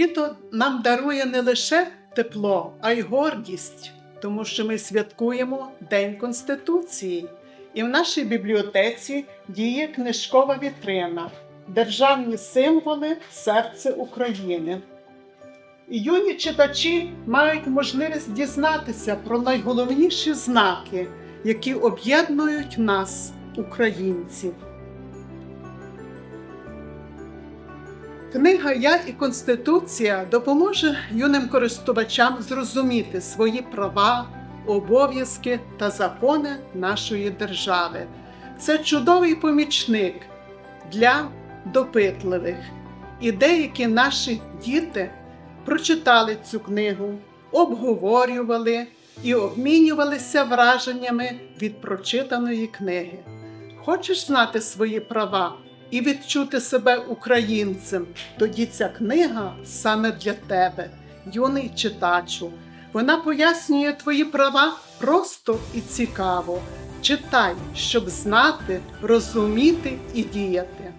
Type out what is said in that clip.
Літо нам дарує не лише тепло, а й гордість, тому що ми святкуємо День Конституції. І в нашій бібліотеці діє книжкова вітрина Державні символи серце України. Юні читачі мають можливість дізнатися про найголовніші знаки, які об'єднують нас, українців. Книга Я і Конституція допоможе юним користувачам зрозуміти свої права, обов'язки та закони нашої держави. Це чудовий помічник для допитливих. І деякі наші діти прочитали цю книгу, обговорювали і обмінювалися враженнями від прочитаної книги. Хочеш знати свої права і відчути себе українцем, тоді ця книга саме для тебе, юний читачу. Вона пояснює твої права просто і цікаво. Читай, щоб знати, розуміти і діяти.